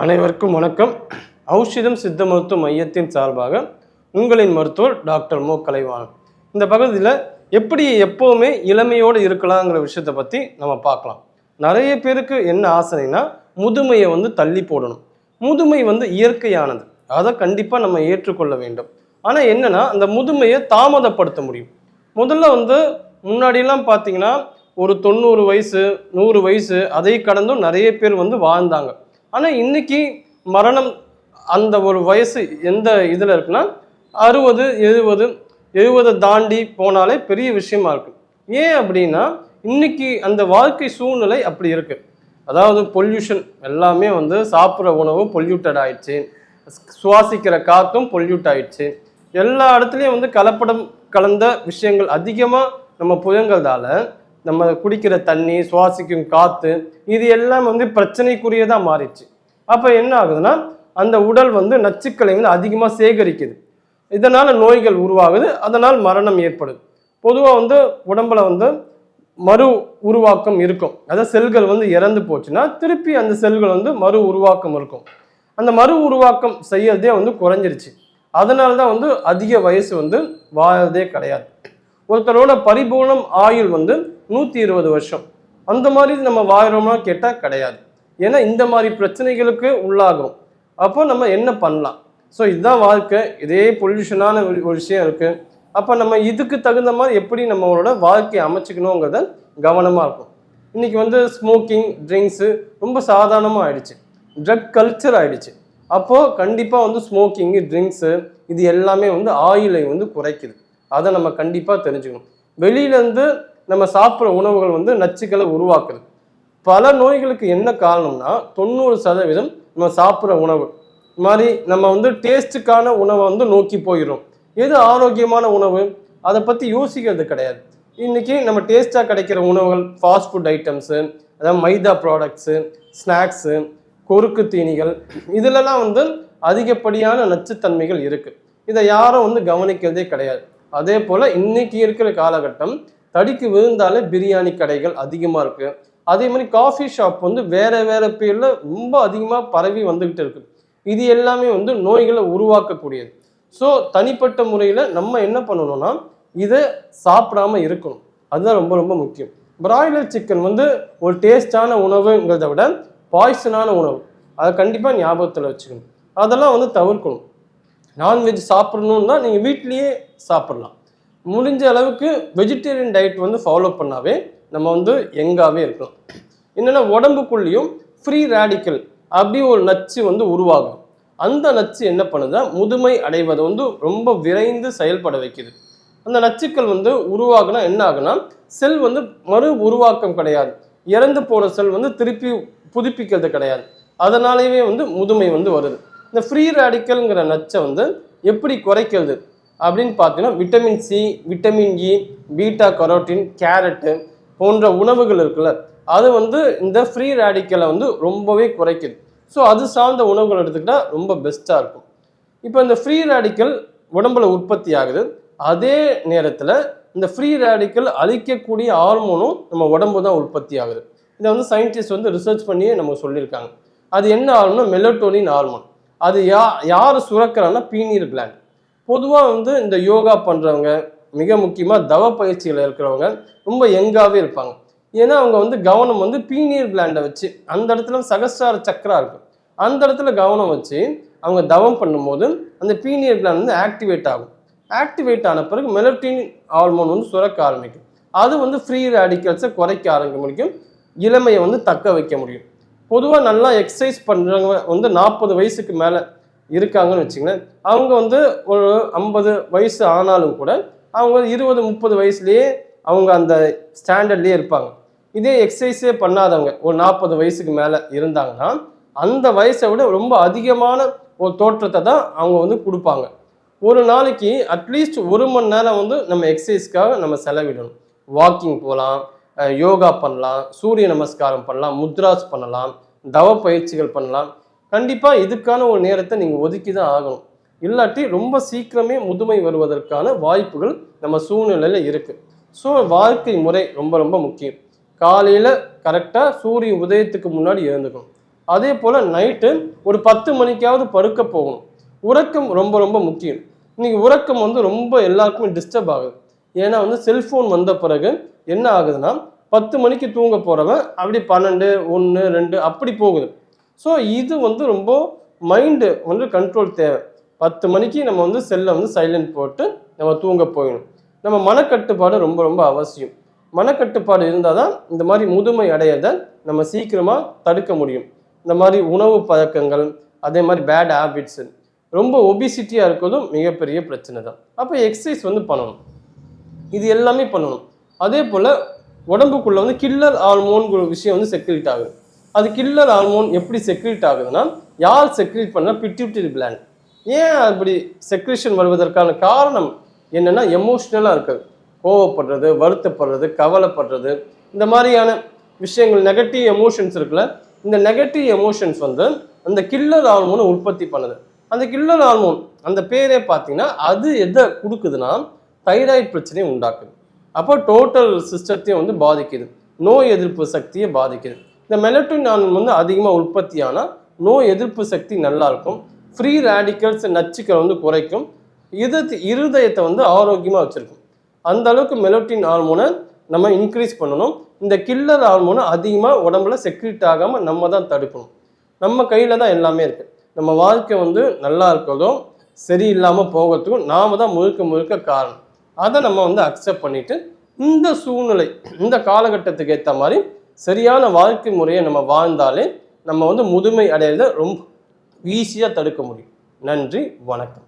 அனைவருக்கும் வணக்கம். ஔஷதம் சித்த மருத்துவ மையத்தின் சார்பாக உங்களின் மருத்துவர் டாக்டர் மோ. கலைவாணன். இந்த பகுதியில் எப்படி எப்போவுமே இளமையோடு இருக்கலாங்கிற விஷயத்தை பற்றி நம்ம பார்க்கலாம். நிறைய பேருக்கு என்ன ஆசைனா முதுமையை வந்து தள்ளி போடணும். முதுமை வந்து இயற்கையானது. அதை கண்டிப்பாக நம்ம ஏற்றுக்கொள்ள வேண்டும். ஆனால் என்னன்னா அந்த முதுமையை தாமதப்படுத்த முடியும். முதல்ல வந்து முன்னாடியெல்லாம் பார்த்தீங்கன்னா ஒரு தொண்ணூறு வயசு நூறு வயசு அதை கடந்தும் நிறைய பேர் வந்து வாழ்ந்தாங்க. ஆனால் இன்னைக்கு மரணம் அந்த ஒரு வயசு எந்த இதில் இருக்குன்னா அறுபது எழுபது எழுபதை தாண்டி போனாலே பெரிய விஷயமா இருக்கு. ஏன் அப்படின்னா இன்னைக்கு அந்த வாழ்க்கை சூழ்நிலை அப்படி இருக்கு. அதாவது பொல்யூஷன் எல்லாமே வந்து சாப்பிட்ற உணவு பொல்யூட்டட் ஆயிடுச்சு. சுவாசிக்கிற காற்றும் பொல்யூட் ஆயிடுச்சு. எல்லா இடத்துலையும் வந்து கலப்படம் கலந்த விஷயங்கள் அதிகமாக நம்ம புயங்கிறதால நம்ம குடிக்கிற தண்ணி சுவாசிக்கும் காற்று இது எல்லாம் வந்து பிரச்சனைக்குரியதாக மாறிடுச்சு. அப்போ என்ன ஆகுதுன்னா அந்த உடல் வந்து நச்சுக்களை வந்து அதிகமாக சேகரிக்குது. இதனால் நோய்கள் உருவாகுது அதனால் மரணம் ஏற்படுது. பொதுவாக வந்து உடம்புல வந்து மறு உருவாக்கம் இருக்கும். அதாவது செல்கள் வந்து இறந்து போச்சுன்னா திருப்பி அந்த செல்கள் வந்து மறு உருவாக்கம் இருக்கும். அந்த மறு உருவாக்கம் செய்யறதே வந்து குறைஞ்சிருச்சு. அதனால தான் வந்து அதிக வயசு வந்து வாழறதே கிடையாது. ஒருத்தரோட பரிபூர்ணம் ஆயுள் வந்து நூற்றி இருபது வருஷம். அந்த மாதிரி நம்ம வாழ்கிறோம்னா கேட்டால் கிடையாது. ஏன்னா இந்த மாதிரி பிரச்சனைகளுக்கு உள்ளாகும் அப்போ நம்ம என்ன பண்ணலாம்? ஸோ இதுதான் வாழ்க்கை. இதே பொல்யூஷனான ஒரு ஒரு விஷயம் இருக்குது அப்போ நம்ம இதுக்கு தகுந்த மாதிரி எப்படி நம்மளோட வாழ்க்கையை அமைச்சிக்கணுங்கிறத கவனமாக இருக்கும் இன்றைக்கி வந்து ஸ்மோக்கிங் ட்ரிங்க்ஸு ரொம்ப சாதாரணமாக ஆயிடுச்சு. ட்ரக் கல்ச்சர் ஆயிடுச்சு. அப்போது கண்டிப்பாக வந்து ஸ்மோக்கிங்கு ட்ரிங்க்ஸு இது எல்லாமே வந்து ஆயிலை வந்து குறைக்குது. அதை நம்ம கண்டிப்பாக தெரிஞ்சுக்கணும். வெளியிலேருந்து நம்ம சாப்பிட்ற உணவுகள் வந்து நச்சுக்களை உருவாக்குது. பல நோய்களுக்கு என்ன காரணம்னா தொண்ணூறு சதவீதம் நம்ம சாப்பிட்ற உணவு. இது மாதிரி நம்ம வந்து டேஸ்ட்டுக்கான உணவை வந்து நோக்கி போயிடும் எது ஆரோக்கியமான உணவு? அதை பற்றி யோசிக்கிறது கிடையாது. இன்றைக்கி நம்ம டேஸ்ட்டாக கிடைக்கிற உணவுகள் ஃபாஸ்ட் ஃபுட் ஐட்டம்ஸு அதாவது மைதா ப்ராடக்ட்ஸு ஸ்நாக்ஸு கொறுக்கு தீனிகள் இதிலலாம் வந்து அதிகப்படியான நச்சுத்தன்மைகள் இருக்குது இதை யாரும் வந்து கவனிக்கிறதே கிடையாது. அதே போல் இன்னைக்கு இருக்கிற காலகட்டம் தடிக்கு விழுந்தாலே பிரியாணி கடைகள் அதிகமாக இருக்குது அதே மாதிரி காஃபி ஷாப் வந்து வேறு வேறு பேரில் ரொம்ப அதிகமாக பரவி வந்துக்கிட்டு இருக்குது இது எல்லாமே வந்து நோய்களை உருவாக்கக்கூடியது. ஸோ தனிப்பட்ட முறையில் நம்ம என்ன பண்ணணும்னா இதை சாப்பிடாம இருக்கணும். அதுதான் ரொம்ப ரொம்ப முக்கியம். பிராய்லர் சிக்கன் வந்து ஒரு டேஸ்டான உணவுங்கிறத விட பாய்சனான உணவு. அதை கண்டிப்பாக ஞாபகத்தில் வச்சுக்கணும். அதெல்லாம் வந்து தவிர்க்கணும். நான்வெஜ் சாப்பிடணுன்னா நீங்கள் வீட்லேயே சாப்பிட்லாம். முடிஞ்ச அளவுக்கு வெஜிடேரியன் டயட் வந்து ஃபாலோ பண்ணாவே நம்ம வந்து எங்காவே இருக்கணும் என்னென்னா உடம்புக்குள்ளேயும் ஃப்ரீ ரேடிக்கல் அப்படி ஒரு நச்சு வந்து உருவாகும். அந்த நச்சு என்ன பண்ணுதா முதுமை அடைவதை வந்து ரொம்ப விரைந்து செயல்பட வைக்குது. அந்த நச்சுக்கள் வந்து உருவாகுனா என்ன ஆகுனா செல் வந்து மறு உருவாக்கம் கிடையாது. இறந்து போன செல் வந்து திருப்பி புதுப்பிக்கிறது கிடையாது. அதனாலேயே வந்து முதுமை வந்து வருது. இந்த ஃப்ரீ ரேடிக்கல்ங்கிற நச்சை வந்து எப்படி குறைக்கிறது? அப்படின்னு பார்த்தீங்கன்னா vitamin C vitamin E beta carotene carrot போன்ற உணவுகள் இருக்குல்ல அது வந்து இந்த ஃப்ரீ ரேடிக்கலை வந்து ரொம்பவே குறைக்குது. ஸோ அது சார்ந்த உணவுகள் எடுத்துக்கிட்டால் ரொம்ப பெஸ்ட்டாக இருக்கும். இப்போ இந்த ஃப்ரீ ரேடிக்கல் உடம்புல உற்பத்தி ஆகுது. அதே நேரத்தில் இந்த ஃப்ரீ ரேடிக்கல் அழிக்கக்கூடிய ஹார்மோனும் நம்ம உடம்பு தான் உற்பத்தி ஆகுது. இதை வந்து சயின்டிஸ்ட் வந்து ரிசர்ச் பண்ணியே நம்ம சொல்லியிருக்காங்க. அது என்ன ஹார்மோன் மெலட்டோனின் ஹார்மோன் அது யா யார் சுரக்கிறான்னா பீனீர் கிளாண்ட் பொதுவாக வந்து இந்த யோகா பண்ணுறவங்க மிக முக்கியமாக தவ பயிற்சியில் இருக்கிறவங்க ரொம்ப யங்காகவே இருப்பாங்க. ஏன்னா அவங்க வந்து கவனம் வந்து பீனியர் கிளாண்டை வச்சு அந்த இடத்துல சகஸ்டார சக்கரா இருக்கும். அந்த இடத்துல கவனம் வச்சு அவங்க தவம் பண்ணும்போது அந்த பீனியர் கிளாண்ட் வந்து ஆக்டிவேட் ஆகும். ஆக்டிவேட் ஆன பிறகு மெலட்டின் ஹார்மோன் வந்து சுரக்க ஆரம்பிக்கும். அது வந்து ஃப்ரீ ரேடிக்கல்ஸை குறைக்க ஆரம்பிக்க முடியும் இளமையை வந்து தக்க வைக்க முடியும். பொதுவாக நல்லா எக்ஸசைஸ் பண்ணுறவங்க வந்து நாற்பது வயசுக்கு மேலே இருக்காங்கன்னு வச்சுங்களேன் அவங்க வந்து ஒரு ஐம்பது வயசு ஆனாலும் கூட அவங்க இருபது முப்பது வயசுலேயே அவங்க அந்த ஸ்டாண்டர்ட்லேயே இருப்பாங்க. இதே எக்ஸசைஸே பண்ணாதவங்க ஒரு நாற்பது வயசுக்கு மேலே இருந்தாங்கன்னா அந்த வயசை விட ரொம்ப அதிகமான ஒரு தோற்றத்தை தான் அவங்க வந்து கொடுப்பாங்க. ஒரு நாளைக்கு அட்லீஸ்ட் ஒரு மணி நேரம் வந்து நம்ம எக்ஸசைஸ்க்காக நம்ம செலவிடணும். வாக்கிங் போகலாம் யோகா பண்ணலாம் சூரிய நமஸ்காரம் பண்ணலாம் முத்ராஸ் பண்ணலாம் தவ பயிற்சிகள் பண்ணலாம். கண்டிப்பாக இதுக்கான ஒரு நேரத்தை நீங்கள் ஒதுக்கி தான் ஆகணும். இல்லாட்டி ரொம்ப சீக்கிரமே முதுமை வருவதற்கான வாய்ப்புகள் நம்ம சூழ்நிலையில் இருக்குது ஸோ வாழ்க்கை முறை ரொம்ப ரொம்ப முக்கியம். காலையில் கரெக்டாக சூரிய உதயத்துக்கு முன்னாடி எழுந்துக்கணும். அதே போல் நைட்டு ஒரு பத்து மணிக்காவது படுக்க போகணும். உறக்கம் ரொம்ப ரொம்ப முக்கியம். இன்னைக்கு உறக்கம் வந்து ரொம்ப எல்லாருக்குமே டிஸ்டர்ப் ஆகுது. ஏன்னா வந்து செல்ஃபோன் வந்த பிறகு என்ன ஆகுதுன்னா பத்து மணிக்கு தூங்க போகிறவன் அப்படி பன்னெண்டு ஒன்று ரெண்டு அப்படி போகுது. ஸோ இது வந்து ரொம்ப மைண்டு வந்து கண்ட்ரோல் தேவை. பத்து மணிக்கு நம்ம வந்து செல்லை வந்து சைலண்ட் போட்டு நம்ம தூங்க போயிடணும். நம்ம மனக்கட்டுப்பாடு ரொம்ப ரொம்ப அவசியம். மனக்கட்டுப்பாடு இருந்தால் தான் இந்த மாதிரி முதுமை அடையதை நம்ம சீக்கிரமாக தடுக்க முடியும். இந்த மாதிரி உணவு பழக்கங்கள் அதே மாதிரி பேட் ஹேபிட்ஸு ரொம்ப ஒபிசிட்டியாக இருக்கிறதும் மிகப்பெரிய பிரச்சனை தான். அப்போ எக்ஸசைஸ் வந்து பண்ணணும். இது எல்லாமே பண்ணணும். அதே போல் உடம்புக்குள்ளே வந்து கில்லர் ஹார்மோன்கிற விஷயம் வந்து செக்ரேட் ஆகுது. அது கில்லர் ஹார்மோன் எப்படி செக்ரீட் ஆகுதுன்னா யார் செக்ரீட் பண்ண பிட்யூட்டரி பிளான் ஏன் அப்படி செக்ரேஷன் வருவதற்கான காரணம் என்னென்னா எமோஷ்னலாக இருக்குது. கோவப்படுறது வருத்தப்படுறது கவலைப்படுறது இந்த மாதிரியான விஷயங்கள் நெகட்டிவ் எமோஷன்ஸ் இருக்குல்ல இந்த நெகட்டிவ் எமோஷன்ஸ் வந்து அந்த கில்லர் ஹார்மோனை உற்பத்தி பண்ணுது. அந்த கில்லர் ஹார்மோன் அந்த பேரே பார்த்தீங்கன்னா அது எதை கொடுக்குதுன்னா தைராய்டு பிரச்சனையை உண்டாக்குது. அப்போ டோட்டல் சிஸ்டத்தையும் வந்து பாதிக்குது. நோய் எதிர்ப்பு சக்தியை பாதிக்குது. இந்த மெலட்டின் ஹார்மோன் வந்து அதிகமாக உற்பத்தி ஆனால் நோய் எதிர்ப்பு சக்தி நல்லா இருக்கும். ஃப்ரீ ரேடிக்கல்ஸ் நச்சுக்களை வந்து குறைக்கும். இதத்து இருதயத்தை வந்து ஆரோக்கியமாக வச்சுருக்கும். அந்த அளவுக்கு மெலோட்டின் ஹார்மோனை நம்ம இன்க்ரீஸ் பண்ணணும். இந்த கில்லர் ஹார்மோனை அதிகமாக உடம்புல செக்ரீட் ஆகாமல் நம்ம தான் தடுக்கணும். நம்ம கையில் தான் எல்லாமே இருக்குது நம்ம வாழ்க்கை வந்து நல்லா இருக்கிறதும் சரியில்லாமல் போகிறதுக்கும் நாம் தான் முழுக்க முழுக்க காரணம். அதை நம்ம வந்து அக்செப்ட் பண்ணிவிட்டு இந்த சூழ்நிலை இந்த காலகட்டத்துக்கு ஏற்ற மாதிரி சரியான வாழ்க்கை முறையை நம்ம வாழ்ந்தாலே நம்ம வந்து முதுமை அடையிறத ரொம்ப ஈஸியாக தடுக்க முடியும். நன்றி வணக்கம்.